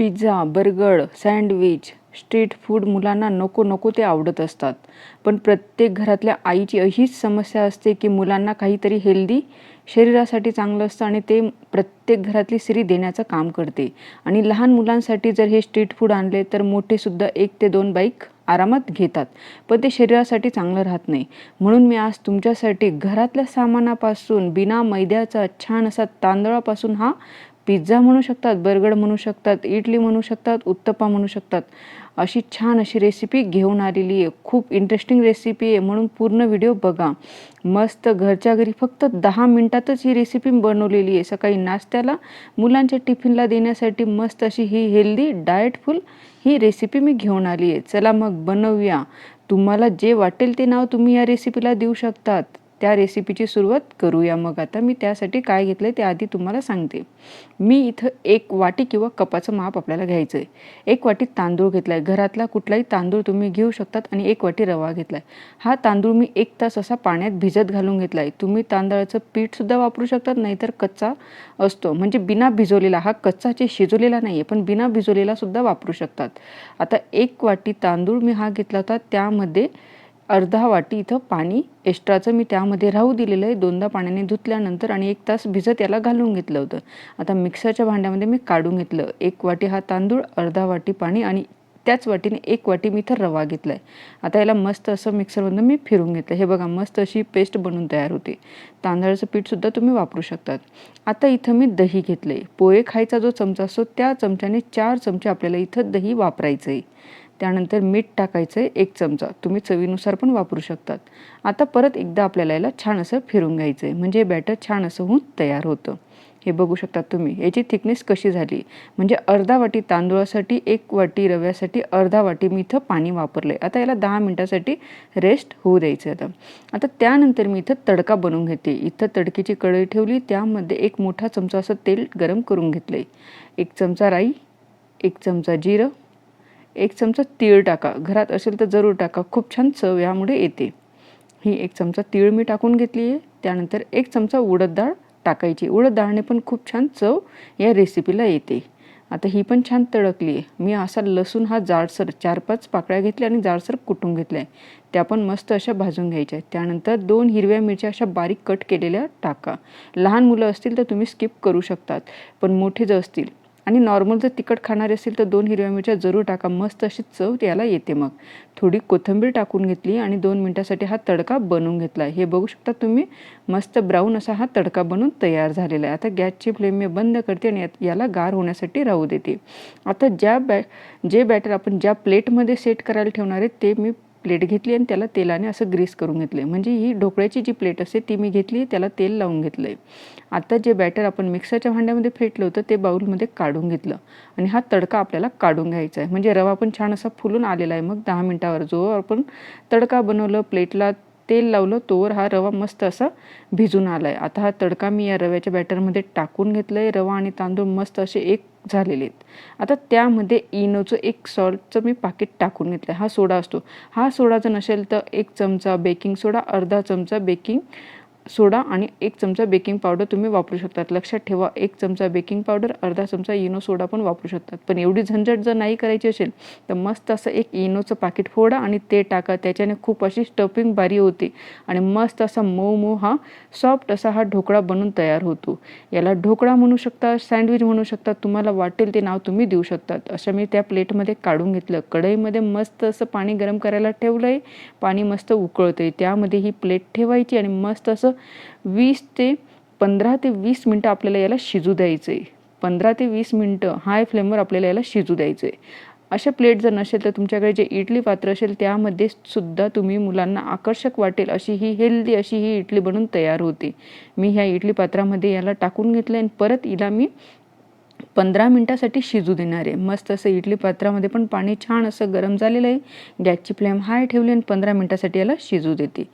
Pizza burger sandwich street food मुलांना नको नको ते आवडत असतात. पण प्रत्येक घरातल्या आईची अशीच समस्या असते की मुलांना काहीतरी हेल्दी शरीरासाठी चांगलं असतं आणि ते प्रत्येक घरातली स्त्री देण्याचं काम करते. आणि लहान मुलांसाठी जर हे स्ट्रीट फूड आणले तर मोठेसुद्धा एक ते दोन बाईक आरामात घेतात. पण ते शरीरासाठी चांगलं राहत नाही. म्हणून मी आज तुमच्यासाठी घरातल्या सामानापासून बिना मैद्याचा छान असा तांदळापासून हा पिझ्झा म्हणू शकतात बर्गर म्हणू शकतात इडली म्हणू शकतात उत्तप्पा म्हणू शकतात. अशी छान अशी रेसिपी घेऊन आलेली आहे. खूप इंटरेस्टिंग रेसिपी आहे. म्हणून पूर्ण व्हिडिओ बघा. मस्त घरच्या घरी फक्त दहा मिनटातच ही रेसिपी बनवलेली आहे. सकाळी नाश्त्याला मुलांच्या टिफिनला देण्यासाठी मस्त अशी ही हेल्दी डाएटफुल ही रेसिपी मी घेऊन आली आहे. चला मग बनवूया. तुम्हाला जे वाटेल ते नाव तुम्ही या रेसिपीला देऊ शकतात. त्या रेसिपीची सुरुवात करूया मग आता. मी त्यासाठी काय घेतलं आहे ते आधी तुम्हाला सांगते. मी इथं एक वाटी किंवा कपाचं माप आपल्याला घ्यायचं आहे एक वाटी तांदूळ घेतला आहे घरातला कुठलाही तांदूळ तुम्ही घेऊ शकतात आणि एक वाटी रवा घेतला आहे हा तांदूळ मी एक तास असा पाण्यात भिजत घालून घेतला आहे तुम्ही तांदळाचं पीठसुद्धा वापरू शकतात नाहीतर कच्चा असतो. म्हणजे बिना भिजवलेला हा कच्चाचे शिजवलेला नाही आहे पण बिना भिजवलेला सुद्धा वापरू शकतात. आता एक वाटी तांदूळ मी हा घेतला होता. त्यामध्ये अर्धा वाटी इथं पाणी एक्स्ट्राचं मी त्यामध्ये राहू दिलेलं आहे. दोनदा पाण्याने धुतल्यानंतर आणि एक तास भिजत याला घालून घेतलं होतं. आता मिक्सरच्या भांड्यामध्ये मी काढून घेतलं. एक वाटी हा तांदूळ अर्धा वाटी पाणी आणि त्याच वाटीने एक वाटी मी इथं रवा घेतला आहे आता याला मस्त असं मिक्सरमधून मी फिरून घेतलं हे बघा मस्त अशी पेस्ट बनून तयार होते. तांदळाचं पीठसुद्धा तुम्ही वापरू शकतात. आता इथं मी दही घेतलं आहे पोहे खायचा जो चमचा असतो त्या चमच्याने चार चमचे आपल्याला इथं दही वापरायचं आहे त्यानंतर मीठ टाकायचं आहे एक चमचा. तुम्ही चवीनुसार पण वापरू शकतात. आता परत एकदा आपल्याला याला छान असं फिरून घ्यायचं आहे म्हणजे बॅटर छान असं होऊन तयार होतं. हे बघू शकतात तुम्ही. याची थिकनेस कशी झाली? म्हणजे अर्धा वाटी तांदूळासाठी एक वाटी रव्यासाठी अर्धा वाटी मी इथं पाणी वापरलं आहे आता याला दहा मिनटासाठी रेस्ट होऊ द्यायचं आता. आता त्यानंतर मी इथं तडका बनवून घेते. इथं तडकीची कढई ठेवली. त्यामध्ये एक मोठा चमचा असं तेल गरम करून घेतलं आहे एक चमचा राई एक चमचा जिरं एक चमचा तीळ टाका. घरात असेल तर जरूर टाका. खूप छान चव यामुळे येते. ही एक चमचा तीळ मी टाकून घेतली आहे. त्यानंतर एक चमचा उडद डाळ टाकायची. उडद डाळने पण खूप छान चव या रेसिपीला येते. आता ही पण छान तडकली आहे. मी असा लसूण हा जाडसर चार पाच पाकळ्या घेतल्या आणि जाडसर कुटून घेतल्या आहे. त्या पण मस्त अशा भाजून घ्यायच्या आहेत. त्यानंतर दोन हिरव्या मिरच्या अशा बारीक कट केलेल्या टाका. लहान मुलं असतील तर तुम्ही स्किप करू शकतात. पण मोठे जर असतील आणि नॉर्मल जर तिखट खाणारे असेल तर दोन हिरव्या मिरच्या जरूर टाका. मस्त अशी चव त्याला येते मग. थोडी कोथिंबीर टाकून घेतली आणि दोन मिनटासाठी हा तडका बनवून घेतला. हे बघू शकता तुम्ही मस्त ब्राऊन असा हा तडका बनवून तयार झालेला आहे. आता गॅसची फ्लेम मी बंद करते आणि याला गार होण्यासाठी राहू देते. आता ज्या बॅ जे बॅटर आपण ज्या प्लेटमध्ये सेट करायला ठेवणार आहे ते मी प्लेट घेतली आणि त्याला तेलाने असं ग्रीस करून घेतलं आहे म्हणजे ही ढोकळ्याची जी प्लेट असते ती मी घेतली त्याला तेल लावून घेतलं आहे आता जे बॅटर आपण मिक्सरच्या भांड्यामध्ये फेटलं होतं ते बाऊलमध्ये काढून घेतलं. आणि हा तडका आपल्याला काढून घ्यायचा आहे. म्हणजे रवा पण छान असा फुलून आलेला आहे. मग दहा मिनटावर जो आपण तडका बनवलं प्लेटला तेल लावलं तोवर हा रवा मस्त असा भिजून आला आहे आता हा तडका मी या रव्याच्या बॅटरमध्ये टाकून घेतलं आहे रवा आणि तांदूळ मस्त असे एक झालेले आहेत. आता त्यामध्ये इनोचं एक सॉल्टचं मी पाकिट टाकून घेतलं आहे हा सोडा असतो. हा सोडा जर नसेल तर एक चमचा बेकिंग सोडा अर्धा चमचा बेकिंग सोडा आणि एक चमचा बेकिंग पावडर तुम्ही वापरू शकतात. लक्षात ठेवा एक चमचा बेकिंग पावडर अर्धा चमचा इनो सोडा पण वापरू शकतात. पण एवढी झंझट जर नाही करायची असेल तर मस्त असं एक इनोचं पाकिट फोडा आणि ते टाका. त्याच्याने खूप अशी स्टफिंग बारी होते आणि मस्त असा मऊ मऊ हा सॉफ्ट असा हा ढोकळा बनून तयार होतो. याला ढोकळा म्हणू शकता सँडविच म्हणू शकता तुम्हाला वाटेल ते नाव तुम्ही देऊ शकतात. असं मी त्या प्लेटमध्ये काढून घेतलं. कढईमध्ये मस्त असं पाणी गरम करायला ठेवलं आहे पाणी मस्त उकळतं आहे त्यामध्ये ही प्लेट ठेवायची आणि मस्त असं वीस ते पंधरा ते वीस मिनटं आपल्याला याला शिजू द्यायचं आहे पंधरा ते वीस मिनटं हाय फ्लेमवर आपल्याला याला शिजू द्यायचं आहे अशा प्लेट जर नसेल तर तुमच्याकडे जे इडली पात्र असेल त्यामध्ये सुद्धा तुम्ही मुलांना आकर्षक वाटेल अशी ही हेल्दी अशी ही इडली बनून तयार होते. मी ह्या इडली पात्रामध्ये याला टाकून घेतलं आणि परत हिला मी पंधरा मिनटासाठी शिजू देणार आहे. मस्त असं इडली पात्रामध्ये पण पाणी छान असं गरम झालेलं आहे. गॅसची फ्लेम हाय ठेवली आणि पंधरा मिनटासाठी याला शिजू देते.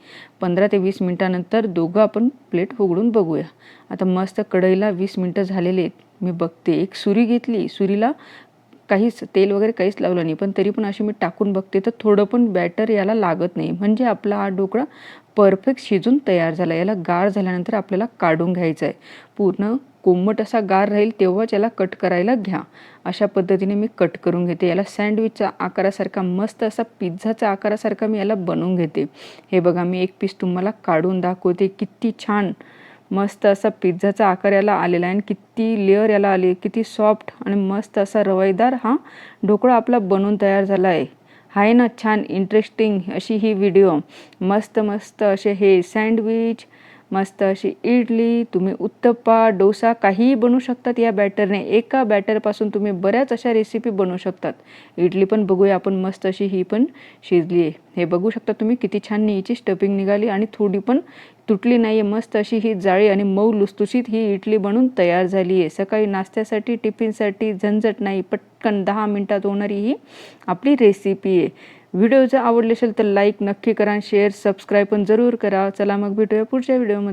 पंधरा ते वीस मिनटानंतर दोघं आपण प्लेट उघडून बघूया. आता मस्त कढईला वीस मिनटं झालेले आहेत. मी बघते. एक सुरी घेतली. सुरीला काहीच तेल वगैरे काहीच लावलं नाही. पण तरी पण अशी मी टाकून बघते. तर थोडं पण बॅटर याला लागत नाही. म्हणजे आपला हा ढोकळा परफेक्ट शिजून तयार झाला. याला गार झाल्यानंतर आपल्याला काढून घ्यायचा आहे. पूर्ण कोमट असा गार राहील तेव्हाच याला कट करायला घ्या. अशा पद्धतीने मी कट करून घेते. याला सँडविचचा आकारासारखा मस्त असा पिझ्झाचा आकारासारखा मी याला बनवून घेते. हे बघा मी एक पीस तुम्हाला काढून दाखवते. किती छान मस्त असा पिझ्झाचा आकार याला आलेला आहे आणि किती लेअर याला आली किती सॉफ्ट आणि मस्त असा रवाईदार हा ढोकळा आपला बनवून तयार झाला आहे. आहे ना छान इंटरेस्टिंग अशी ही व्हिडिओ मस्त मस्त असे हे सँडविच मस्त अशी इडली तुम्ही उत्तप्पा डोसा काहीही बनवू शकतात या बॅटरने एका बॅटरपासून तुम्ही बऱ्याच अशा रेसिपी बनवू शकतात. इडली पण बघूया आपण मस्त अशी ही पण शिजली आहे. हे बघू शकता तुम्ही किती छान हिची स्टफिंग निघाली आणि थोडी पण तुटली नाही आहे मस्त अशी ही जाळी आणि मऊ लुसलुशीत ही इडली बनून तयार झाली आहे. सकाळी नाश्त्यासाठी टिफिनसाठी झंझट नाही. पटकन दहा मिनटात होणारी ही आपली रेसिपी आहे. व्हिडिओ जर आवडले असेल तर लाईक नक्की करा शेअर सबस्क्राईब पण जरूर करा. चला मग भेटूया पुढच्या व्हिडिओमध्ये.